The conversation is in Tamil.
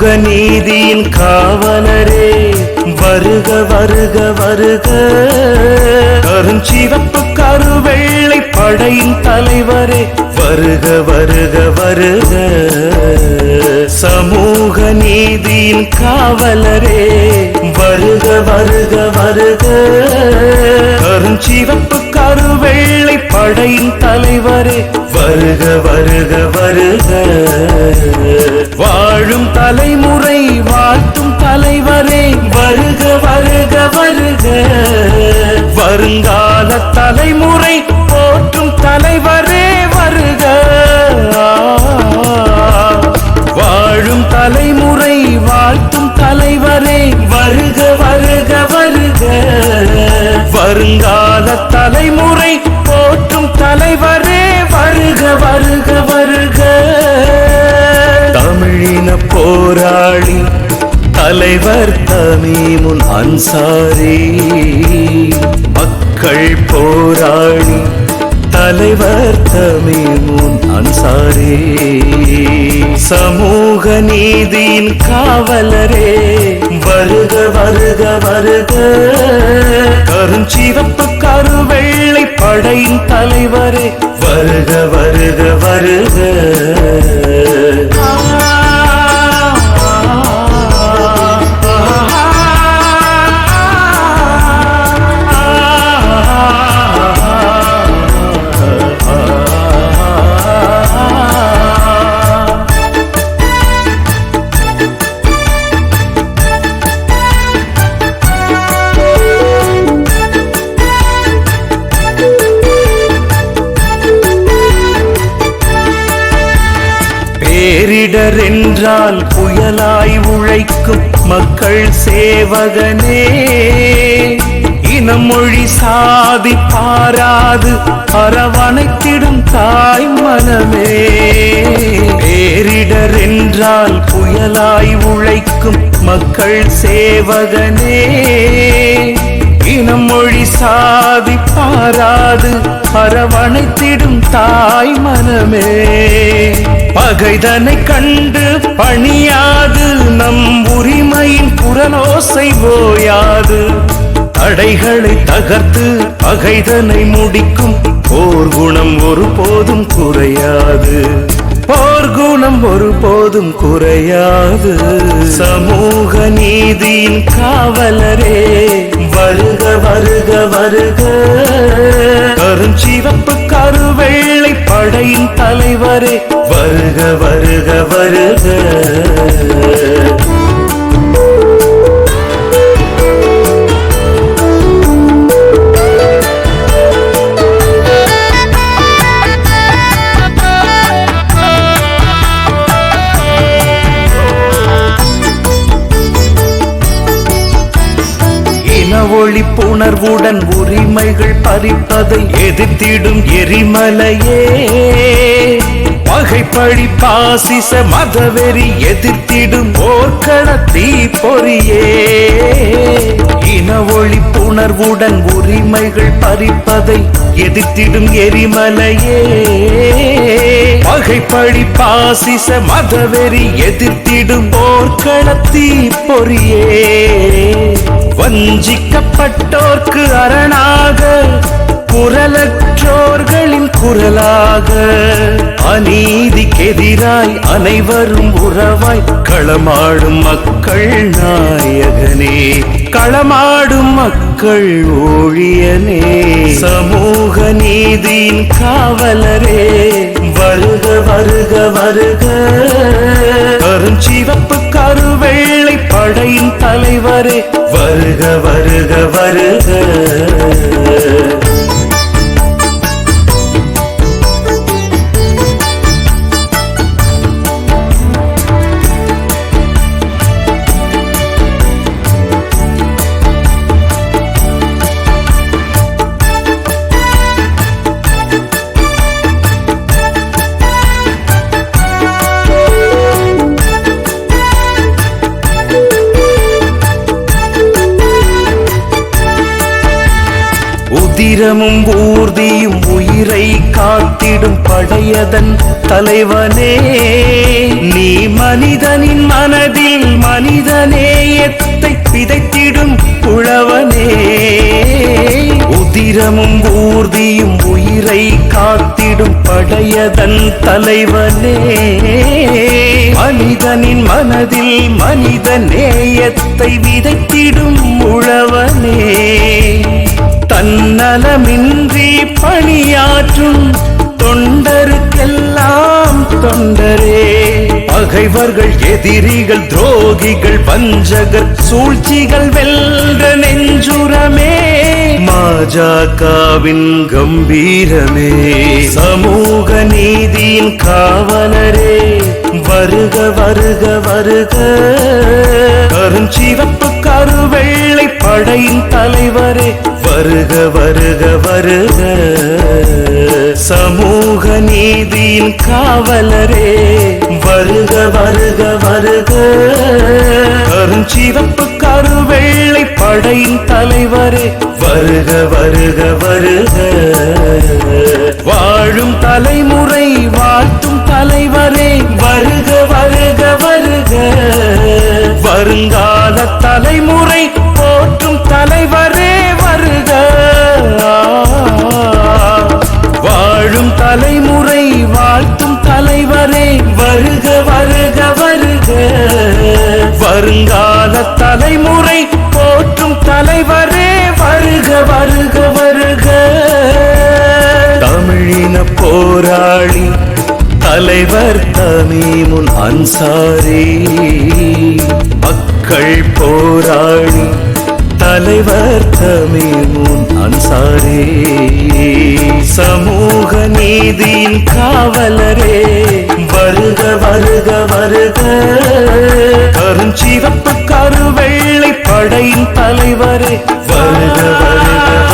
சமூக நீதியின் காவலரே வருக வருக வருக. கருஞ்சிவப்பு கருவெள்ளை படையின் தலைவரே வருக வருக வருக. சமூக நீதியின் காவலரே வருக வருக வருக. கருஞ்சிவப்பு கருவெள்ளை படையின் தலைவரே வருக வருக வருக. தலைமுறை வாழ்த்தும் தலைவரே வருக வருக வருக. வருங்கால தலைமுறை போற்றும் தலைவரே வருக. வாழும் தலைமுறை வாழ்த்தும் தலைவரே வருக வருக வருக. வருங்கால தலைமுறை போற்றும் தலைவரே தலைவர் தமிமுன் அன்சாரி. மக்கள் போராளி தலைவர் தமிமுன் அன்சாரி. சமூக நீதியின் காவலரே வருக வருக வருக. கருஞ்சிவப்பு கருவெள்ளை படையின் தலைவரே வருக வருக வருக. பேரிடர் என்றால் புயலாய் உழைக்கும் மக்கள் சேவகனே. இனமொழி சாதி பாராது அரவணைத்திடும் தாய் மனமே. பேரிடர் என்றால் புயலாய் உழைக்கும் மக்கள் சேவகனே. இனமொழி சாதி பாராது அரவணைத்திடும் தாய் மனமே. பகைதனை கண்டு பணியாது நம் உரிமையின் குரலோசை ஓயாது. தடைகளை தகர்த்து பகைதனை முடிக்கும் போர் குணம் ஒருபோதும் குறையாது. போர் குணம் ஒருபோதும் குறையாது. சமூக நீதியின் காவலரே வருக வருக வருக. கருஞ்சிவப்பு கருவெள்ளை படையின் தலைவரே வருக வருக வருக. இன உரிமைகள் பறிப்பதை எதிர்த்திடும் எரிமலையே. பகைப்பழி பாசிச மதவெறி எதிர்த்திடும் போர்க்கள தீப்பொறியே இன ஒழிப்புணர்வுடன் உரிமைகள் பறிப்பதை எதிர்த்திடும் எரிமலையே. பகைப்பழி பாசிச மதவெறி எதிர்த்திடும் போர்க்கள தீப்பொறியே வஞ்சிக்கப்பட்டோர்க்கு அரணாக குரலற்றோர்களின் குரலாக. அநீதிக்கெதிராய் அனைவரும் உறவாய் களமாடும் மக்கள் நாயகனே. களமாடும் மக்கள் ஊழியனே. சமூக நீதியின் காவலரே. வருக வருக வருக. கருஞ்சிவப்பு கருவெள்ளை படையின் தலைவரே வருக வருக வருக. வீரமும் ஊர்தியும் உயிரை காத்திடும் படையதன் தலைவனே. நீ மனிதனின் மனதில் மனிதநேயத்தை விதைத்திடும் புழவனே உதிரமும் ஊர்தியும் உயிரை காத்திடும் படையதன் தலைவனே. மனிதனின் மனதில் மனித நேயத்தை விதைத்திடும் உழவனே தன்னலமின்றி பணியாற்றும் தொண்டருக்கெல்லாம் தொண்டரே. பகைவர்கள் எதிரிகள் துரோகிகள் வஞ்சகர் சூழ்ச்சிகள் வெல்ற நெஞ்சுரமே. மாஜாக்காவின் கம்பீரமே. சமூக நீதியின் காவலரே. வருக வருக வருக. கருஞ்சிவப்பு கருவெள்ளை படையின் தலைவரே வருக வருக வருக. சமூக நீதியின் காவலரே வருக வருக வருக. கருஞ்சிவப்பு கருவெள்ளை படையின் தலைவரே வருக வருக வருக. வாழும் தலைமுறை வாழ்த்தும் தலைவரே வருக வருக வருக. வருங்கால தலைமுறை போற்றும் தலைவரே வருக. வாழும் தலைமுறை வாழ்த்தும் தலைவரே வருக வருக வருக. வருங்கால தலைமுறை போற்றும் தலைவரே வருக வருக வருக. தமிழின போராளி தலைவர் தமிமுன் அன்சாரி. மக்கள் போராளி தலைவர் தமிமுன் அன்சாரே. சமூக நீதியின் காவலரே வருக வருக வருக. கருஞ்சிவப்பு கருவெள்ளை படையின் தலைவரே வருக வருக